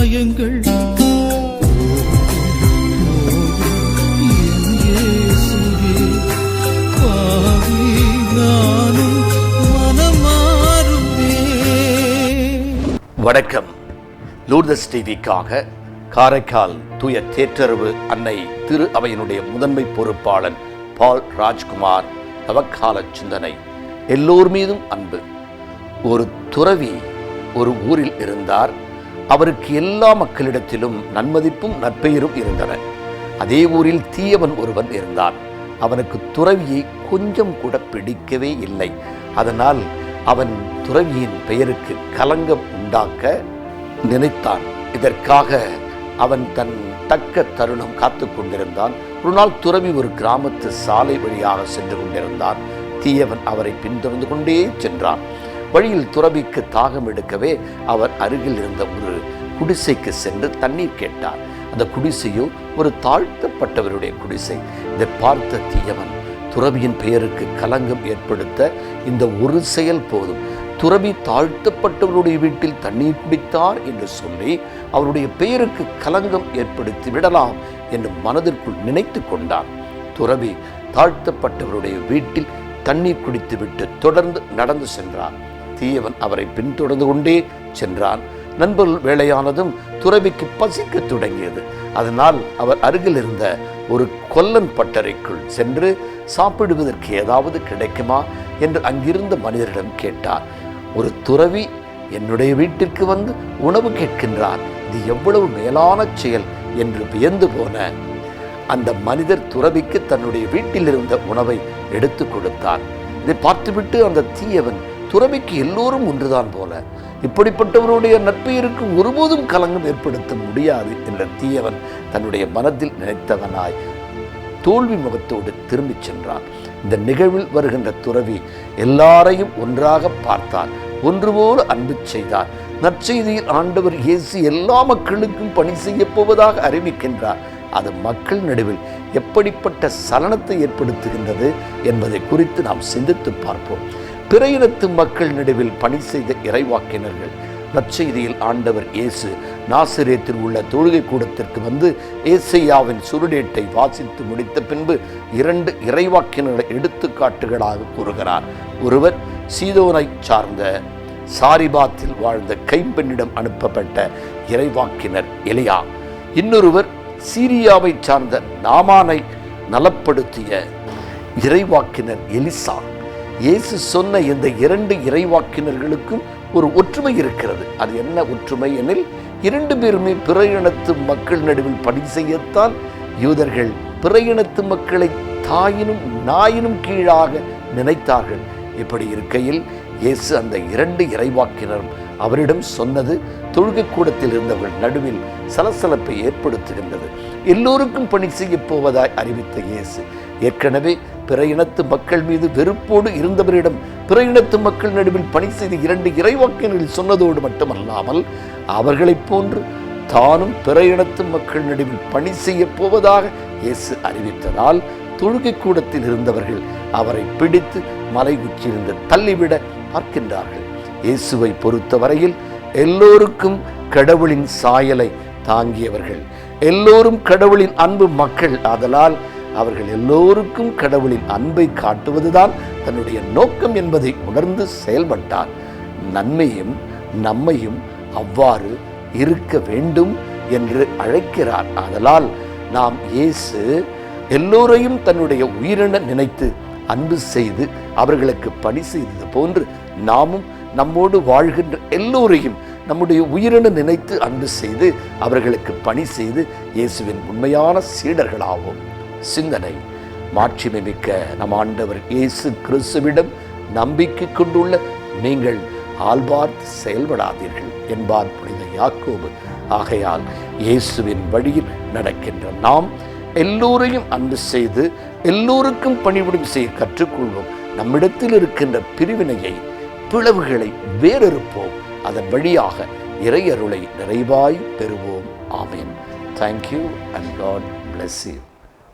காயங்கள் வணக்கம். லூர்தஸ் டிவிக்காக காரைக்கால் தூய தேற்றரவு அன்னை திரு அவையினுடைய முதன்மை பொறுப்பாளன் பால் ராஜ்குமார் நவக்கால சிந்தனை. எல்லோர் மீதும் அன்பு. ஒரு துறவி ஒரு ஊரில் இருந்தார். அவருக்கு எல்லா மக்களிடத்திலும் நன்மதிப்பும் நற்பெயரும் இருந்தன. அதே ஊரில் தீயவன் ஒருவன் இருந்தான். அவனுக்கு துறவியை கொஞ்சம் கூட பிடிக்கவே இல்லை. அதனால் அவன் துறவியின் பெயருக்கு கலங்கம் உண்டாக்க நினைத்தான். இதற்காக அவன் தன் தக்க தருணம் காத்து கொண்டிருந்தான். ஒரு நாள் துறவி ஒரு கிராமத்து சாலை வழியாக சென்று கொண்டிருந்தான். தீயவன் அவரை பின்தொடர்ந்து கொண்டே சென்றான். வழியில் துறவிக்கு தாகம் எடுக்கவே அவர் அருகில் இருந்த ஒரு குடிசைக்கு சென்று தண்ணீர் கேட்டார். அந்த குடிசையோ ஒரு தாழ்த்தப்பட்டவருடைய குடிசை. இதை பார்த்த தீயவன் துறவியின் பெயருக்கு கலங்கம் ஏற்படுத்த இந்த ஒரு செயல் போதும். துறவி தாழ்த்தப்பட்டவருடைய வீட்டில் தண்ணீர் குடித்தார் என்று சொல்லி அவருடைய பெயருக்கு கலங்கம் ஏற்படுத்தி விடலாம் என்று மனதிற்குள் நினைத்து கொண்டான். துறவி தாழ்த்தப்பட்டவருடைய வீட்டில் தண்ணீர் குடித்துவிட்டு தொடர்ந்து நடந்து சென்றான். தீயவன் அவரை பின்தொடர்ந்து கொண்டே சென்றான். நண்பர்கள் வேலையானதும் துறவிக்கு பசிக்க தொடங்கியது. அதனால் அவர் அருகில் இருந்த ஒரு கொல்லன் பட்டறைக்குள் சென்று சாப்பிடுவதற்கு ஏதாவது கிடைக்குமா என்று அங்கிருந்த மனிதரிடம் கேட்டார். ஒரு துறவி என்னுடைய வீட்டிற்கு வந்து உணவு கேட்கின்றார் இது எவ்வளவு மேலான செயல் என்று வியந்து போன அந்த மனிதர் துறவிக்கு தன்னுடைய வீட்டில் இருந்த உணவை எடுத்து கொடுத்தார் இதை பார்த்துவிட்டு அந்த தீயவன் துறவிக்கு எல்லோரும் ஒன்றுதான் போல. இப்படிப்பட்டவருடைய நட்பெயருக்கு ஒருபோதும் கலங்கம் ஏற்படுத்த முடியாது என்ற தீயவன் தன்னுடைய மனதில் நினைத்தவனாய் தோல்வி முகத்தோடு திரும்பிச் சென்றான். இந்த நிகழ்வில் வருகின்ற துறவி எல்லாரையும் ஒன்றாக பார்த்தார் ஒன்றுபோல் அன்பு செய்தார். நற்செய்தியில் ஆண்டவர் இயேசு எல்லா மக்களுக்கும் பணி செய்யப் போவதாக அறிவிக்கின்றார். அது மக்கள் நடுவில் எப்படிப்பட்ட சலனத்தை ஏற்படுத்துகின்றது என்பதை குறித்து நாம் சிந்தித்து பார்ப்போம். பிற இனத்து மக்கள் நடுவில் பணி செய்த இறைவாக்கினர்கள். நற்செய்தியில் ஆண்டவர் இயேசு நாசிரியத்தில் உள்ள தொழுகை கூடத்திற்கு வந்து ஏசையாவின் சுருடேட்டை வாசித்து முடித்த பின்பு இரண்டு இறைவாக்கினரை எடுத்துக்காட்டுகளாக கூறுகிறார். ஒருவர் சீதோனை சார்ந்த சாரிபாத்தில் வாழ்ந்த கைம்பெண்ணிடம் அனுப்பப்பட்ட இறைவாக்கினர் எலியா. இன்னொருவர் சீரியாவை சார்ந்த நாமானை நலப்படுத்திய இறைவாக்கினர் எலிசா. இயேசு சொன்ன இந்த இரண்டு இறைவாக்கினர்களுக்கும் ஒரு ஒற்றுமை இருக்கிறது. அது என்ன ஒற்றுமை எனில் இரண்டு பேருமே பிற இனத்து மக்கள் நடுவில் பணி செய்யத்தான் யூதர்கள் பிற இனத்து மக்களை தாயினும் நாயினும் கீழாக நினைத்தார்கள். இப்படி இருக்கையில் இயேசு அந்த இரண்டு இறைவாக்கினரும் அவரிடம் சொன்னது தொழுகை கூடத்தில் இருந்தவர்கள் நடுவில் சலசலப்பை ஏற்படுத்துகின்றது எல்லோருக்கும் பணி செய்ய போவதாய் அறிவித்த இயேசு ஏற்கனவே பிற இனத்து மக்கள் மீது வெறுப்போடு இருந்தவரிடம் பிற இனத்து மக்கள் நடுவில் பணி செய்து இரண்டு இறைவாக்கியங்களில் சொன்னதோடு மட்டுமல்லாமல் அவர்களைப் போன்று தானும் பிற இனத்து மக்கள் நடுவில் பணி செய்ய போவதாக இயேசு அறிவித்ததால் தொழுகை கூடத்தில் இருந்தவர்கள் அவரை பிடித்து மலை உச்சியிருந்து தள்ளிவிட பார்க்கின்றார்கள். இயேசுவை பொறுத்தவரையில் எல்லோருக்கும் கடவுளின் சாயலை தாங்கியவர்கள். எல்லோரும் கடவுளின் அன்பு மக்கள். ஆதலால் அவர்கள் எல்லோருக்கும் கடவுளின் அன்பை காட்டுவதுதான் தன்னுடைய நோக்கம் என்பதை உணர்ந்து செயல்பட்டார். நன்மையும் நம்மையும் அவ்வாறு இருக்க வேண்டும் என்று அழைக்கிறார். ஆதலால் நாம் இயேசு எல்லோரையும் தன்னுடைய உயிரென நினைத்து அன்பு செய்து அவர்களுக்கு பணி செய்தது போன்று நாமும் நம்மோடு வாழ்கின்ற எல்லோரையும் நம்முடைய உயிரென நினைத்து அன்பு செய்து அவர்களுக்கு பணி செய்து இயேசுவின் உண்மையான சீடர்களாகும் சிந்தனை மாட்சிமை மிக்க நம் ஆண்டவர் இயேசு கிறிஸ்துவிடம் நம்பிக்கை கொண்டுள்ள நீங்கள் ஆழ்வார்த்து செயல்படாதீர்கள் என்பார் புனித யாக்கோபு. ஆகையால் இயேசுவின் வழியில் நடக்கின்ற நாம் எல்லோரையும் அன்பு செய்து எல்லோருக்கும் பணிவிடும் செய்ய கற்றுக்கொள்வோம். நம்மிடத்தில் இருக்கின்ற பிரிவினையை பிளவுகளை வேறறுப்போம். அதன் வழியாக இறையருளை நிறைவாய் பெறுவோம். ஆமேன். Thank you and God bless you